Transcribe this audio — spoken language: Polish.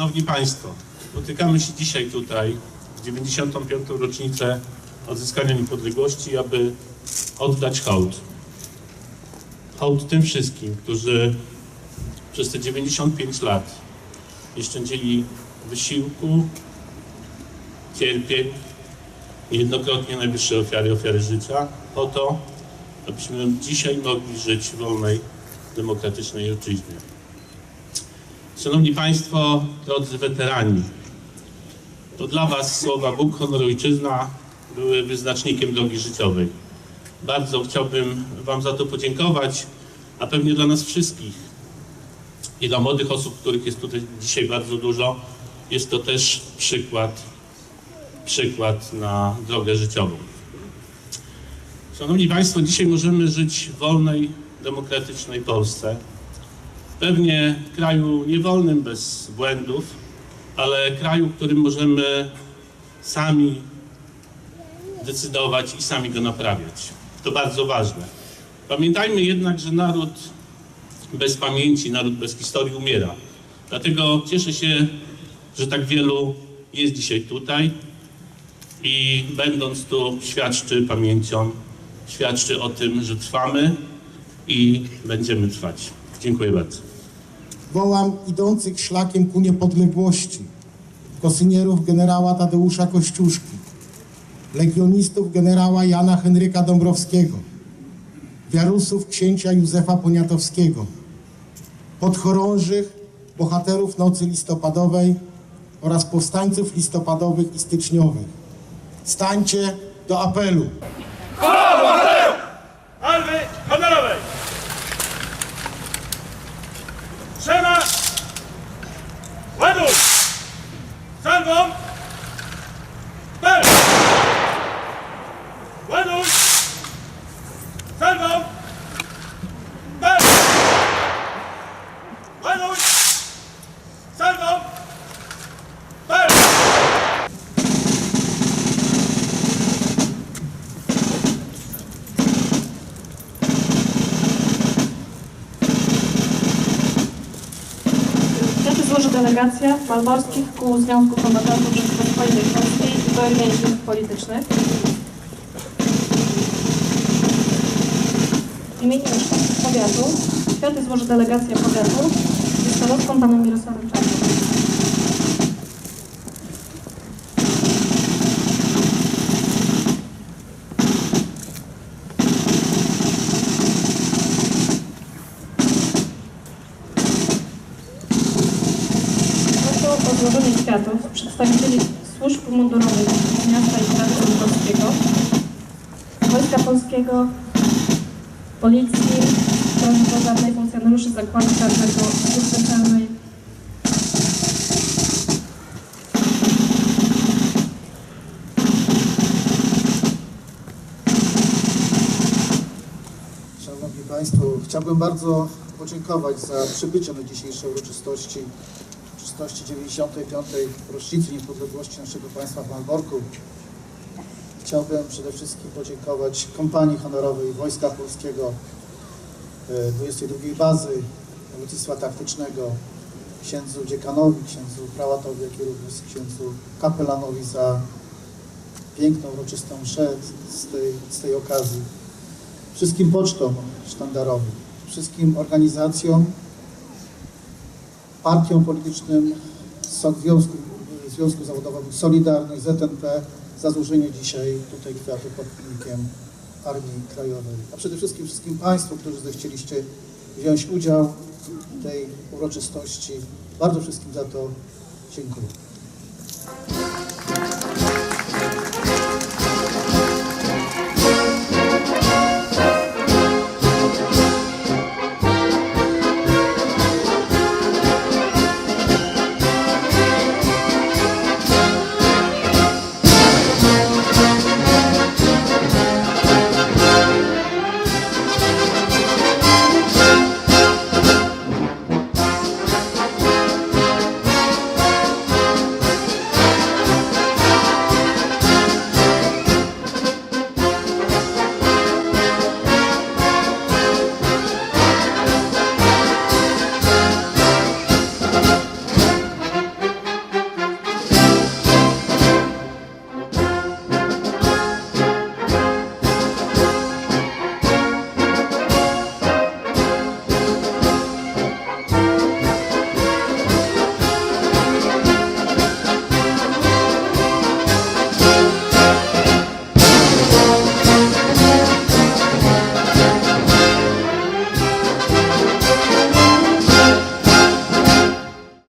Szanowni Państwo, spotykamy się dzisiaj tutaj w 95. rocznicę odzyskania niepodległości, aby oddać hołd. Hołd tym wszystkim, którzy przez te 95 lat nie szczędzili wysiłku, cierpień, niejednokrotnie najwyższe ofiary, ofiary życia, po to, abyśmy dzisiaj mogli żyć w wolnej, demokratycznej ojczyźnie. Szanowni Państwo, drodzy weterani, to dla Was słowa Bóg, honor, ojczyzna były wyznacznikiem drogi życiowej. Bardzo chciałbym Wam za to podziękować, a pewnie dla nas wszystkich i dla młodych osób, których jest tutaj dzisiaj bardzo dużo, jest to też przykład, przykład na drogę życiową. Szanowni Państwo, dzisiaj możemy żyć w wolnej, demokratycznej Polsce. Pewnie kraju niewolnym, bez błędów, ale kraju, w którym możemy sami decydować i sami go naprawiać. To bardzo ważne. Pamiętajmy jednak, że naród bez pamięci, naród bez historii umiera. Dlatego cieszę się, że tak wielu jest dzisiaj tutaj i będąc tu świadczy pamięcią, świadczy o tym, że trwamy i będziemy trwać. Dziękuję bardzo. Wołam idących szlakiem ku niepodległości, kosynierów generała Tadeusza Kościuszki, legionistów generała Jana Henryka Dąbrowskiego, wiarusów księcia Józefa Poniatowskiego, podchorążych, bohaterów nocy listopadowej oraz powstańców listopadowych i styczniowych. Stańcie do apelu. Kwiaty złoży delegacja Malborskich Kół Związku Kombatantów Rzeczypospolitej Polskiej i więźniów politycznych. W imieniu powiatu kwiaty złoży delegacja powiatu z starostą panem Mirosławem Czarnym. Przedstawicieli służb mundurowych miasta i kraju polskiego, Wojska Polskiego, Policji, Straży Pożarnej, funkcjonariuszy Zakładu Karnego, Służby Celnej, Szanowni Państwo, chciałbym bardzo podziękować za przybycie na dzisiejsze uroczystości, uroczystości 95. rocznicy niepodległości naszego państwa w Malborku. Chciałbym przede wszystkim podziękować kompanii honorowej Wojska Polskiego, e, 22 Bazy, Lotnictwa Taktycznego, księdzu dziekanowi, księdzu prałatowi, jak i również księdzu kapelanowi za piękną, uroczystą mszę z tej, z tej okazji wszystkim pocztom sztandarowym, wszystkim organizacjom, partiom politycznym, Związku, Związku Zawodowego Solidarność, ZNP za złożenie dzisiaj tutaj kwiatów pod pomnikiem Armii Krajowej. A przede wszystkim wszystkim Państwu, którzy zechcieliście wziąć udział w tej uroczystości. Bardzo wszystkim za to dziękuję.